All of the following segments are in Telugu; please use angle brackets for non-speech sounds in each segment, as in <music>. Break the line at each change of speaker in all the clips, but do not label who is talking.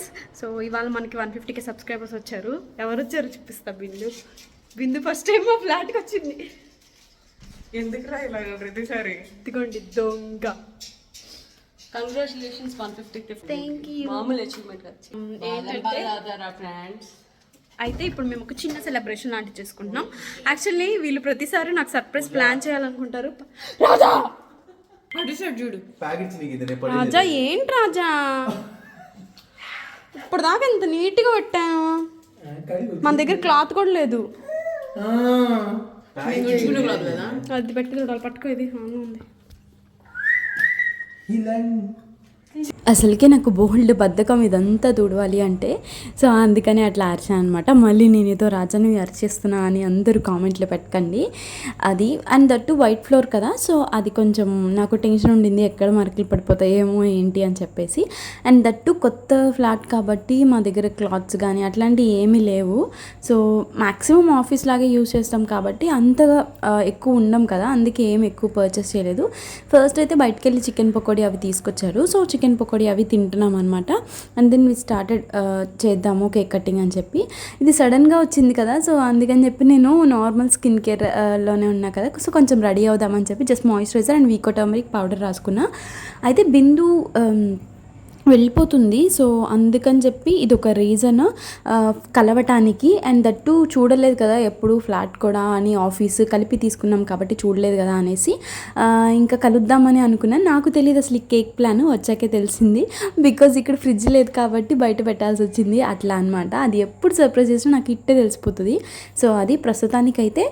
గైస్ సో ఇవాళ మనకి వన్ ఫిఫ్టీకి సబ్స్క్రైబర్స్ వచ్చారు. ఎవరు వచ్చారు చూపిస్తా బిందు. బిందు ఫస్ట్ టైం మా ఫ్లాట్కి వచ్చింది.
ఎందుకురా ఇలాగ ప్రతిసారి?
ఇదిగోండి దొంగ.
Congratulations one fifty
thank you
మామూలు అచీవ్మెంట్
ఏంటంటే
ఫ్రెండ్స్
అయితే ఇప్పుడు మేము ఒక చిన్న సెలబ్రేషన్ లాంటివి చేసుకుంటున్నాం. యాక్చువల్లీ వీళ్ళు ప్రతిసారి నాకు సర్ప్రైజ్ ప్లాన్ చేయాలనుకుంటారు. రాజా!
చూడు.
రాజా ఏంటి రాజా? ఇప్పుడు దాకా ఎంత నీట్గా పెట్టాను. మన దగ్గర క్లాత్ కూడా లేదు. అది పెట్టి చూడాలి పట్టుకో ఇది ఉంది.
అసలుకే నాకు బోల్డ్ బద్ధకం ఇదంతా తుడవాలి అంటే సో అందుకని అట్లా అరిచాను అనమాట మళ్ళీ నేను ఏదో రాజాను అరిచేస్తున్నా అని అందరూ కామెంట్లు పెట్టకండి. అది అండ్ దట్టు వైట్ ఫ్లోర్ కదా సో అది కొంచెం నాకు టెన్షన్ ఉండింది ఎక్కడ మరకలు పడిపోతాయేమో ఏంటి అని చెప్పేసి. అండ్ దట్టు కొత్త ఫ్లాట్ కాబట్టి మా దగ్గర క్లాత్స్ కానీ అట్లాంటివి ఏమీ లేవు. సో మ్యాక్సిమం ఆఫీస్ లాగే యూజ్ చేస్తాం కాబట్టి అంతగా ఎక్కువ ఉండం కదా అందుకే ఏం ఎక్కువ పర్చేస్ చేయలేదు. ఫస్ట్ అయితే బయటకు వెళ్ళి చికెన్ పకోడీ అవి తీసుకొచ్చారు. సో చికెన్ చికెన్ పకోడీ అవి తింటున్నాం అనమాట అండ్ దెన్ వి స్టార్టెడ్ చేద్దాము కేక్ కటింగ్ అని చెప్పి. ఇది సడన్గా వచ్చింది కదా సో అందుకని చెప్పి నేను నార్మల్ స్కిన్ కేర్లోనే ఉన్నా కదా సో కొంచెం రెడీ అవుదామని చెప్పి just moisturiser and Vicco turmeric powder రాసుకున్నా. అయితే బిందు um, వెళ్ళిపోతుంది. సో అందుకని చెప్పి ఇది ఒక రీజన్ కలవటానికి. అండ్ దట్టు చూడలేదు కదా ఎప్పుడు ఫ్లాట్ కూడా అని ఆఫీస్ కలిపి తీసుకున్నాం కాబట్టి చూడలేదు కదా అనేసి. ఇంకా కలుద్దామని అనుకున్నాను నాకు తెలియదు అసలు ఈ కేక్ ప్లాన్ వచ్చాకే తెలిసింది. బికాజ్ ఇక్కడ ఫ్రిడ్జ్ లేదు కాబట్టి బయట పెట్టాల్సి వచ్చింది. అట్లా అనమాట అది ఎప్పుడు సర్ప్రైజ్ చేసినా నాకు ఇట్టే తెలిసిపోతుంది. సో అది ప్రస్తుతానికైతే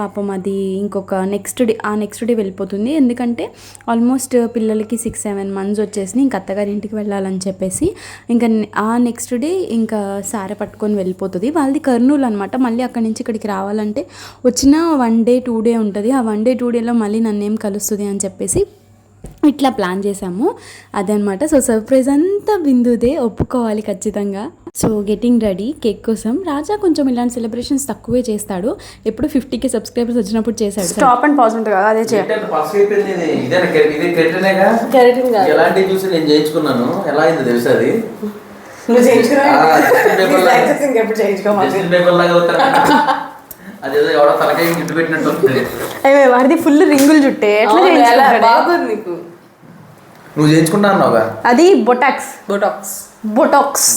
పాపం అది ఇంకొక నెక్స్ట్ డే ఆ నెక్స్ట్ డే వెళ్ళిపోతుంది. ఎందుకంటే ఆల్మోస్ట్ పిల్లలకి సిక్స్ సెవెన్ మంత్స్ వచ్చేసి ఇంక అత్తగారింటి ఇంటికి వెళ్ళాలని చెప్పేసి ఇంకా ఆ నెక్స్ట్ డే ఇంకా సారె పట్టుకొని వెళ్ళిపోతుంది. వాళ్ళది కర్నూలు అనమాట మళ్ళీ అక్కడి నుంచి ఇక్కడికి రావాలంటే వచ్చిన వన్ డే టూ డే ఉంటుంది. ఆ వన్ డే టూ డేలో మళ్ళీ నన్ను ఏం కలుస్తుంది అని చెప్పేసి ఇట్లా ప్లాన్ చేసాము అదనమాట. సో సర్ప్రైజ్ అంతా బిందుదే ఒప్పుకోవాలి ఖచ్చితంగా. సో గెటింగ్ రెడీ కేక్ కోసం. రాజా కొంచెం ఇలాంటి సెలబ్రేషన్స్ తక్కువే చేస్తాడు. ఎప్పుడు ఫిఫ్టీకి సబ్స్క్రైబర్స్ వచ్చినప్పుడు చేశాడు.
స్టాప్ అండ్ పాజ్ ఉంటుంది కదా అదే చేయాలి.
ఎలాంటి చూసి నేను చేయించుకున్నాను? ఎలా అయింది తెలుసా అది?
నువ్వు చేయించుకున్నా <laughs> <laughs>
అదేదో ఎవడో తలకాయ ఇంటి పెట్టినట్టు ఉంటుంది
అయ్యో వాడిది ఫుల్ రింగులు చుట్టే ఎట్లా చేయించుకుంటాడు?
బాగుంది నీకు.
నువ్వు చేయించుకుంటా అన్నావుగా
అది బొటాక్స్.
బోటాక్స్.
బొటాక్స్.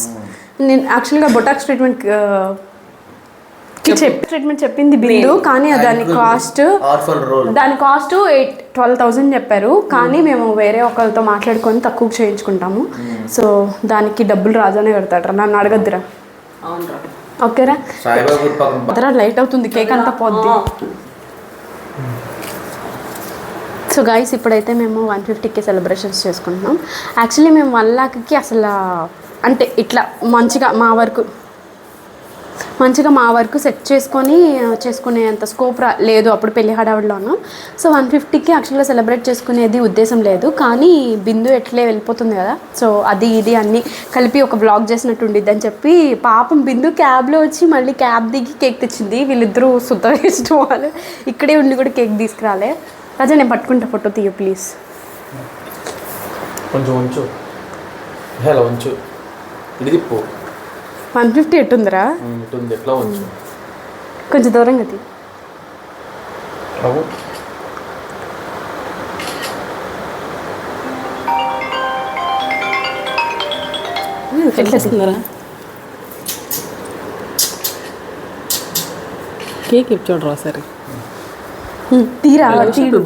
నేను యాక్చువల్గా బొటాక్స్ ట్రీట్మెంట్ చెప్పి. ట్రీట్మెంట్ చెప్పింది బిల్లు కానీ దాని కాస్ట్ దాని కాస్ట్ ఎయిట్ ట్వెల్వ్ థౌసండ్ చెప్పారు. కానీ మేము వేరే ఒకరితో మాట్లాడుకొని తక్కువ చేయించుకుంటాము. సో దానికి డబ్బులు రాజానే కడతాడు నన్ను అడగద్దురా.
అవునరా.
ఓకేరా.
సాయిబాబా
లైట్ అవుతుంది కేక్ అంతా పోద్ది. సో గైస్ ఇప్పుడైతే మేము వన్ ఫిఫ్టీకి సెలబ్రేషన్స్ చేసుకుంటున్నాం. యాక్చువల్లీ మేము వన్ లాక్కి అసలు అంటే ఇట్లా మంచిగా మా వరకు మంచిగా మా వరకు సెట్ చేసుకొని చేసుకునేంత స్కోప్ రా లేదు అప్పుడు పెళ్ళి హడావిడిలో ఉన్నాం సో వన్ ఫిఫ్టీకి యాక్చువల్గా సెలబ్రేట్ చేసుకునేది ఉద్దేశం లేదు. కానీ బిందు ఎట్లే వెళ్ళిపోతుంది కదా. సో అది ఇది అన్నీ కలిపి ఒక బ్లాగ్ చేసినట్టు ఉండిద్ది అని చెప్పి పాపం బిందు క్యాబ్లో వచ్చి మళ్ళీ క్యాబ్ దిగి కేక్ తెచ్చింది. వీళ్ళిద్దరూ సుత ఇష్టం వాళ్ళు. ఇక్కడే ఉండి కూడా కేక్ తీసుకురాలే. రాజా నేను పట్టుకుంటా ఫోటో తీయ ప్లీజ్.
కొంచెం ఉంచు. హలో ఉంచు. ఇది
వన్ ఫిఫ్టీ ఎట్టుందిరా?
ఉంటుంది ఎట్లా ఉంచు?
కొంచెం దూరంగా తీ.
ఎట్లా కేక్ ఇప్పు చూడరా సరే
తీరా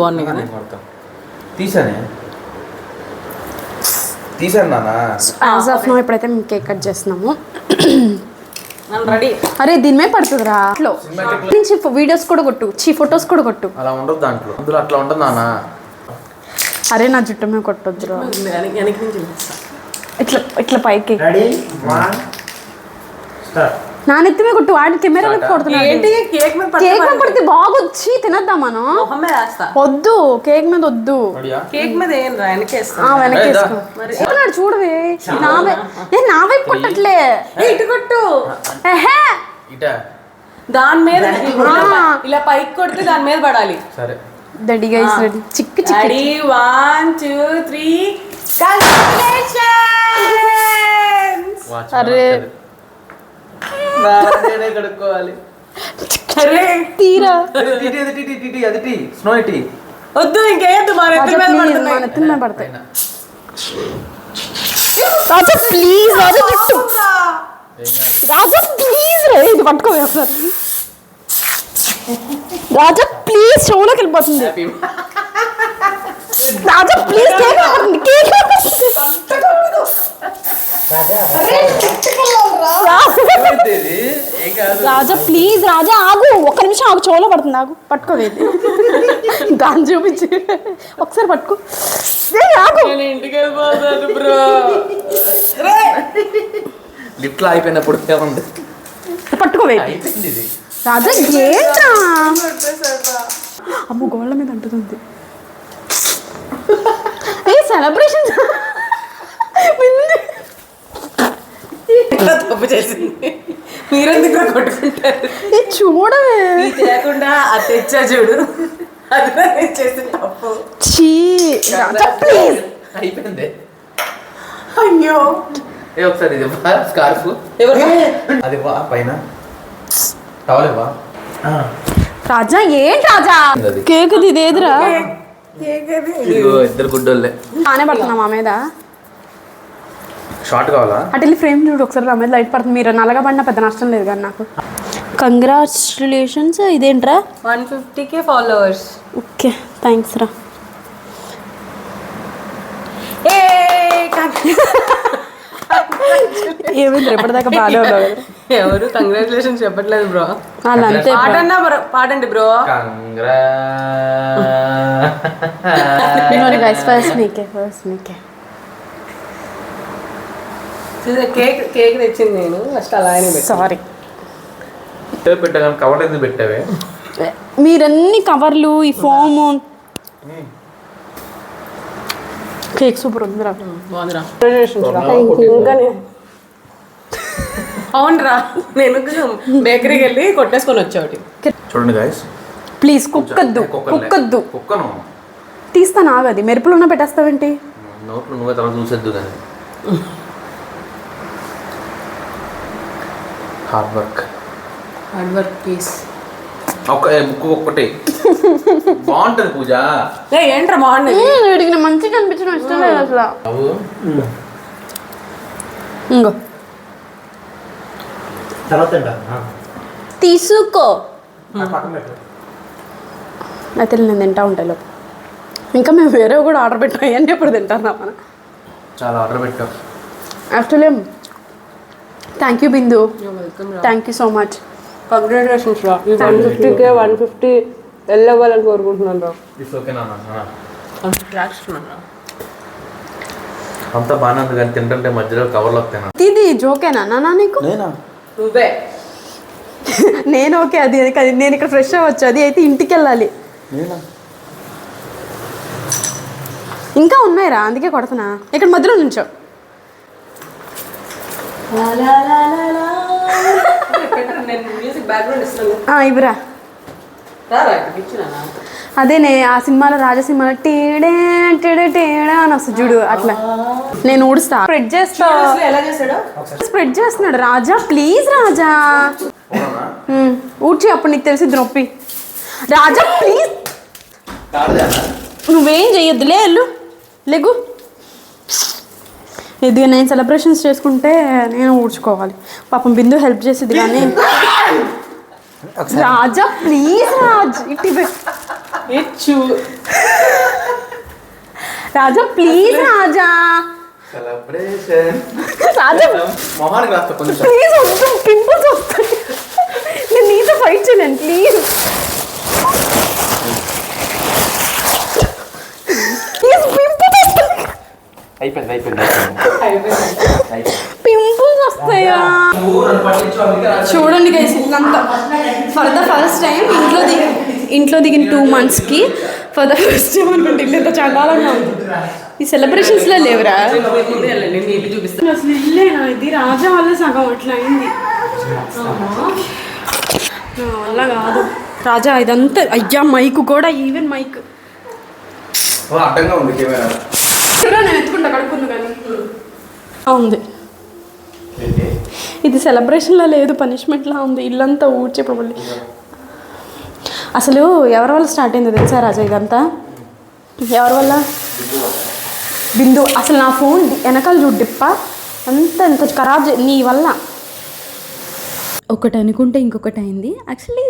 బాగున్నాయి కదా.
తీసానే? తీసాను నాన్న.
యాజ్ ఆఫ్ నో ఇప్పుడైతే మేము కేక్ కట్ చేస్తున్నాము.
రెడీ
అరే దీని మీద పడుతుందిరా. అట్లో నుంచి వీడియోస్ కూడా కొట్టు. చీ ఫొటోస్ కూడా కొట్టు.
అలా ఉండదు దాంట్లో. అందులో అట్లా ఉంటుంది నాన్న.
అరే నా జుట్టు మీద
చూపిస్తా.
ఇట్లా ఇట్లా పైకి.
రెడీ వన్ స్టార్ట్
నా నెత్తి మీద కొట్టు వాడి కెమెరాలో కొడుతున్నాడు.
ఏంటి? కేక్ మీద
కేక్ మీద పడితే బాగొచ్చి తినద్దాం మనం.
మొహం మీద వేస్తా.
వద్దు కేక్ మీద వద్దు.
కేక్ మీద ఏం రా వెనకేస్తా?
వేసుకో. కొడుతున్నాడు చూడవే? నా ఏ నా వైపు కొట్టట్లే.
ఇటు కొట్టు.
ఎహే.
ఇటా?
దాని మీద ఇలా- పైకి కొడితే దాని మీద పడాలి.
సరే.
Ready guys ready. చిక్కు చిక్కు
ready one two three congratulations
అరే.
నేనే కడుక్కోవాలి
అరే
తీరా.
టీ టీ అది టీ టీ టీ టీ అది టీ స్నో టీ.
వద్దు ఇంకేయద్దు మా నెత్తి మీద
ప్లీజ్
పడుతున్నాయి.
మన ఎత్తున పడతాయి. రాజా ప్లీజ్ రాజా రాజా ప్లీజ్ రే ఇది పట్టుకోవే ఒకసారి. రాజా ప్లీజ్ షోలోకి వెళ్ళిపోతుంది. రాజా ప్లీజ్ <laughs> కేక్ ఆపండి, కేక్ ఆపండి. రా-
ఏం కాదు
రాజా ప్లీజ్ రాజా ఆగు. ఒక్క నిమిషం ఆగు. చోలో పడుతుంది. ఆగు. పట్టుకోవేది దాన్ని చూపించి. ఒకసారి పట్టుకో. ఆగు.
నేను ఇంటికి వెళ్ళిపోతాను బ్రో.
లిఫ్ట్లో అయిపోయినప్పుడు ఉంది?
పట్టుకోవే.
అయిపోయింది ఇది.
రాజా ఏంట్రా? అమ్మ గోళ్ళ మీద అంటుతుంది. ఏ సెలబ్రేషన్
తప్పు చేసింది. మీరెందుకు కొట్టుకుంటారు?
ఏ చూడవే.
లేకుండా అది తెచ్చా చూడు. అది నేను చేసిన తప్పు.
చీ రాజా ప్లీజ్.
అయిపోయింది.
అయ్యో.
ఏ ఒకసారి ఇది స్కార్ఫ్? అది వా పైన. టవల్ ఇవ్వా
రాజా ఏంటి రాజా. కేక్ ఇది ఏదిరా
ఇదిగో ఇద్దరు గుడ్డోళ్ళే.
బాగానే పడుతున్నా మా మీద.
షార్ట్ కావాలా?
అటు వెళ్ళి ఫ్రేమ్ చూడు ఒకసారి మీద లైట్ పడుతుంది. మీరు నల్లగా పడినా పెద్ద నష్టం లేదు కానీ నాకు. కంగ్రాచులేషన్స్ ఇదేంట్రా?
One fifty K followers
okay thanks రా.
ఏ
ఏమైంది? రేపటిదాకా బాగానే ఉన్నావు
ఎవరు కంగ్రాచులేషన్ చెప్పట్లేదు బ్రో
వాళ్ళు అంతే bro.
పాడన్నా bro, పాడండి బ్రో
కంగ్రా <laughs>
first మీకే ఫస్ట్ మీకే.
కేక్ కేక్ తెచ్చింది నేను. ఫస్ట్ అలానే పెట్టు.
సారీ
పెట్టా కవర్ ఎందుకు పెట్టావే?
మీరన్ని కవర్లు ఈ ఫోము కేక్ సూపర్ ఉంది రా.
బాగుందిరా ఇంకా నే- అవునరా. నేను బేకరీకి వెళ్ళి కొట్టేసుకొని వచ్చావుటి
చూడండి గాయస్
ప్లీజ్ కుక్కద్దు కుక్కద్దు.
కుక్కను.
తీస్తాను ఆగది మెరుపులు ఉన్న పెట్టేస్తావేంటి?
నోట్లు నువ్వే తర్వాత చూసేద్దు కానీ <laughs> hard work
hard work piece
ఒక బుక్ ఒక్కటి. బాగుంటది పూజ.
ఏ ఏంట్రా బాగుంది
వీడికి నేను మంచిగా అనిపించడం ఇష్టం లేదు అసలు. ఇంకో
తర్వాత
తీసుకో. అయితే నేను తింటా ఉంటాయి లోపు. ఇంకా మేము వేరే కూడా ఆర్డర్ పెట్టాం అవన్నీ ఎప్పుడు తింటాను మన
చాలా ఆర్డర్ పెట్టాం
actually thank you Bindu
welcome
thank you so much
congratulations రా ఈ one fifty K one fifty వెళ్ళవ్వాలని కోరుకుంటున్నాను రా
ఇట్స్ ఓకే నాన్న
రాస్తున్నాను
అంతా బాగానే ఉంది కానీ తింటుంటే మధ్యలో కవర్లు
ఇది జోకేనా నాన్న నీకు?
నేనా?
నువ్వే. <laughs>
నేను ఓకే అది. నేను ఇక్కడ ఫ్రెష్ అవ్వచ్చు అది అయితే ఇంటికి వెళ్ళాలి
నేనా?
ఇంకా ఉన్నాయిరా అందుకే కొడుతున్నా. ఇక్కడ మధ్యలో నుంచో.
ఇచ్చినా
అదేనే ఆ సినిమాలో రాజసింహలో టేడే టేడే టేడా అని వస్తుంది చూడు అట్లా. నేను ఊడుస్తా. స్ప్రెడ్ చేస్తా. స్ప్రెడ్ చేస్తున్నాడు. రాజా ప్లీజ్ రాజా. ఊడ్చి అప్పుడు నీకు తెలిసిద్ది నొప్పి. రాజా ప్లీజ్ నువ్వేం చెయ్యొద్దులే వెళ్ళు. లేగు. ఇది నేను సెలబ్రేషన్స్ చేసుకుంటే నేను ఊడ్చుకోవాలి. పాపం బిందు హెల్ప్ చేసిద్ది కానీ. రాజా ప్లీజ్ రాజ్ ఇటు.
ఇచ్చు.
Raja please Raja.
Celebration
Raja. Please వద్దు పింపుల్స్ వస్తాయి నేను నీతో ఫైట్ చేయలేను ప్లీజ్ పింపుల్స్ వస్తాయి
అయిపోయింది అయిపోయింది
పింపుల్స్ వస్తాయా? చూడండి గైస్ ఇల్లంతా ఫర్ ద ఫస్ట్ టైం ఇంట్లో దిగి ఇంట్లో దిగిన టూ మంత్స్కి ఫర్ ద ఫస్ట్ టైం అనుకుంటే ఇల్లు ఎంత చండాలంగా ఉంది. ఈ సెలబ్రేషన్స్లో లేవురా? అసలు ఇల్లేనా ఇది రాజా వల్ల సగం అట్లా అయింది. నా వల్ల కాదు. రాజా ఇదంతా అయ్యా మైక్ కూడా ఈవెన్ మైక్
అడ్డంగా ఉంది కెమెరా.
చూడ నేను ఎత్తుకుంటా కడుక్కుంది కానీ. ఉంది ఇది సెలబ్రేషన్లా లేదు పనిష్మెంట్లా ఉంది. ఇల్లంతా ఊడ్చేపబడి అసలు ఎవరి వల్ల స్టార్ట్ అయిందో తెలుసా రాజా ఇదంతా? ఎవరి వల్ల? బిందు. అసలు నా ఫోన్ వెనకాల చూడు డిప్ప. అంత ఎంత ఖరాబ్ చే- నీ వల్ల.
ఒకటి అనుకుంటే ఇంకొకటి అయింది. యాక్చువల్లీ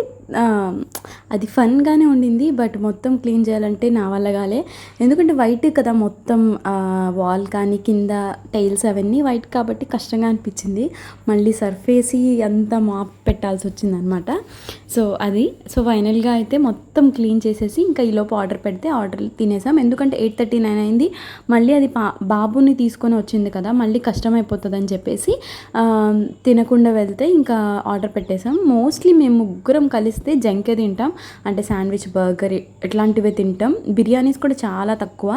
అది ఫన్గానే ఉండింది బట్ మొత్తం క్లీన్ చేయాలంటే నా వల్ల కాలే. ఎందుకంటే వైట్ కదా మొత్తం వాల్ కానీ కింద టైల్స్ అవన్నీ వైట్ కాబట్టి కష్టంగా అనిపించింది. మళ్ళీ సర్ఫేసి అంతా మాప్ పెట్టాల్సి వచ్చింది అనమాట సో అది సో ఫైనల్గా అయితే మొత్తం క్లీన్ చేసేసి ఇంకా ఈలోపు ఆర్డర్ పెడితే ఆర్డర్ తినేసాం. ఎందుకంటే ఎయిట్ థర్టీ నైన్ అయింది. మళ్ళీ అది పా బాబుని తీసుకొని వచ్చింది కదా మళ్ళీ కష్టమైపోతుందని అని చెప్పేసి తినకుండా వెళ్తే ఇంకా ఆర్డర్ పెట్టేసాం మోస్ట్లీ మేము ముగ్గురం కలిస్తే జంకే తింటాం. అంటే శాండ్విచ్ బర్గర్ ఇట్లాంటివే తింటాం. బిర్యానీస్ కూడా చాలా తక్కువ.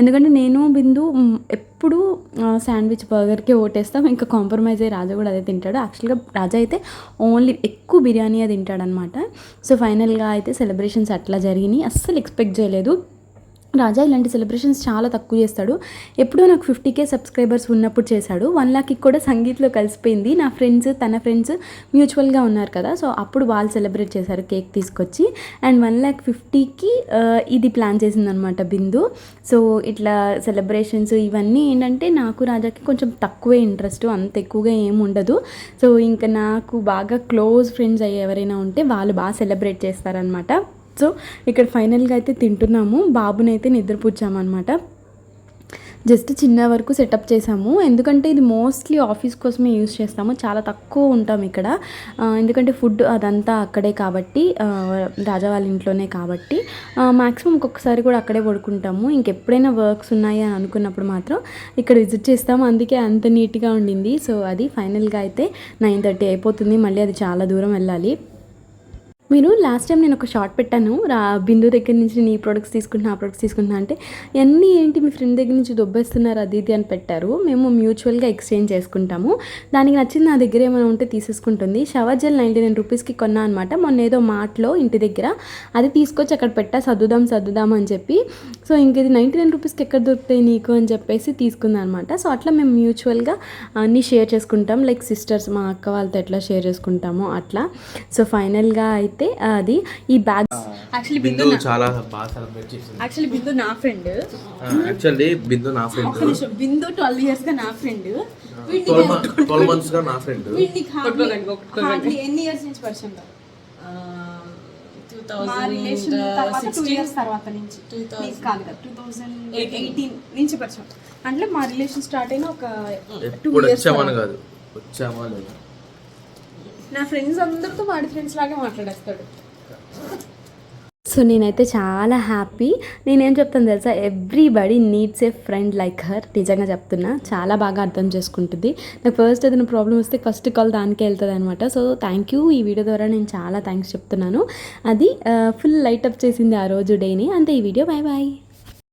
ఎందుకంటే నేను బిందు ఎప్పుడు శాండ్విచ్ బర్గర్కే ఓటేస్తాం. ఇంకా కాంప్రమైజ్ అయ్యి రాజా కూడా అదే తింటాడు. యాక్చువల్గా రాజా అయితే ఓన్లీ ఎక్కువ బిర్యానీ తింటాడనమాట సో ఫైనల్గా అయితే సెలబ్రేషన్స్ అట్లా జరిగినాయి. అస్సలు ఎక్స్పెక్ట్ చేయలేదు. రాజా ఇలాంటి సెలబ్రేషన్స్ చాలా తక్కువ చేస్తాడు. ఎప్పుడో నాకు ఫిఫ్టీ కే సబ్స్క్రైబర్స్ ఉన్నప్పుడు చేశాడు. వన్ లాక్కి కూడా సంగీత్లో కలిసిపోయింది. నా ఫ్రెండ్స్ తన ఫ్రెండ్స్ మ్యూచువల్గా ఉన్నారు కదా. సో అప్పుడు వాళ్ళు సెలబ్రేట్ చేశారు కేక్ తీసుకొచ్చి. అండ్ వన్ ల్యాక్ ఫిఫ్టీకి ఇది ప్లాన్ చేసిందనమాట బిందు. సో ఇట్లా సెలబ్రేషన్స్ ఇవన్నీ ఏంటంటే నాకు రాజాకి కొంచెం తక్కువే ఇంట్రెస్ట్ అంత ఎక్కువగా ఏమి ఉండదు. సో ఇంకా నాకు బాగా క్లోజ్ ఫ్రెండ్స్ అయ్యి ఎవరైనా ఉంటే వాళ్ళు బాగా సెలబ్రేట్ చేస్తారనమాట సో ఇక్కడ ఫైనల్గా అయితే తింటున్నాము. బాబునైతే నిద్రపుచ్చామన్నమాట. జస్ట్ చిన్న వరకు సెటప్ చేసాము. ఎందుకంటే ఇది మోస్ట్లీ ఆఫీస్ కోసమే యూస్ చేస్తాము. చాలా తక్కువ ఉంటాం ఇక్కడ. ఎందుకంటే ఫుడ్ అదంతా అక్కడే కాబట్టి రాజా వాళ్ళ ఇంట్లోనే కాబట్టి. మ్యాక్సిమం ఒక్కొక్కసారి కూడా అక్కడే పడుకుంటాము. ఇంకెప్పుడైనా వర్క్స్ ఉన్నాయి అని అనుకున్నప్పుడు మాత్రం ఇక్కడ విజిట్ చేస్తాము. అందుకే అంత నీట్గా ఉండింది. సో అది ఫైనల్గా అయితే నైన్ థర్టీ అయిపోతుంది. మళ్ళీ అది చాలా దూరం వెళ్ళాలి. మీరు లాస్ట్ టైం నేను ఒక షార్ట్ పెట్టాను. రా బిందు దగ్గర నుంచి నీ ప్రొడక్ట్స్ తీసుకుంటున్నా ఆ ప్రొడక్ట్స్ తీసుకుంటున్నా అంటే అన్నీ ఏంటి మీ ఫ్రెండ్ దగ్గర నుంచి దొబ్బేస్తున్నారు అది ఇది అని పెట్టారు. మేము మ్యూచువల్గా ఎక్స్చేంజ్ చేసుకుంటాము. దానికి నచ్చింది నా దగ్గర ఏమైనా ఉంటే తీసేసుకుంటుంది. షవర్ జెల్ నైంటీ నైన్ రూపీస్కి కొన్నా అనమాట మొన్న ఏదో మార్ట్లో ఇంటి దగ్గర. అది తీసుకొచ్చి అక్కడ పెట్టా. సర్దుదాం సర్దుదాం అని చెప్పి. సో ఇంక ఇది నైంటీ నైన్ రూపీస్కి ఎక్కడ దొరుకుతాయి నీకు అని చెప్పేసి తీసుకుందాం అనమాట సో అట్లా మేము మ్యూచువల్గా అన్నీ షేర్ చేసుకుంటాం. లైక్ సిస్టర్స్ మా అక్క వాళ్ళతో ఎట్లా షేర్ చేసుకుంటామో అట్లా. సో ఫైనల్గా అయితే అది ఈ బ్యాగ్ యాక్చువల్లీ బిందు
చాలా బాగా సెలబ్రేట్ చేసింది.
యాక్చువల్లీ బిందు నా ఫ్రెండ్
యాక్చువల్లీ బిందు నా ఫ్రెండ్
బిందు ట్వెల్వ్ ఇయర్స్గా నా ఫ్రెండ్
ట్వెల్వ్ మంత్స్గా నా ఫ్రెండ్
ఎన్ని ఇయర్స్ నుంచి పరిచయం నుంచి. అంటే మా రిలేషన్ స్టార్ట్ అయిన ఒక టూ ఇయర్స్
వచ్చామని కాదు. వచ్చామా లేదా?
నా ఫ్రెండ్స్ అందరితో వాడి ఫ్రెండ్స్ లాగే మాట్లాడేస్తాడు.
సో నేనైతే చాలా హ్యాపీ నేనేం చెప్తాను తెలుసా? Everybody needs a friend like her నిజంగా చెప్తున్నా. చాలా బాగా అర్థం చేసుకుంటుంది. నాకు ఫస్ట్ ఏదైనా ప్రాబ్లం వస్తే ఫస్ట్ కాల్ దానికే వెళ్తుంది అనమాట సో థ్యాంక్ యూ ఈ వీడియో ద్వారా నేను చాలా థ్యాంక్స్ చెప్తున్నాను. అది ఫుల్ లైట్ అప్ చేసింది ఆ రోజు డేని. అంతే ఈ వీడియో బాయ్ బాయ్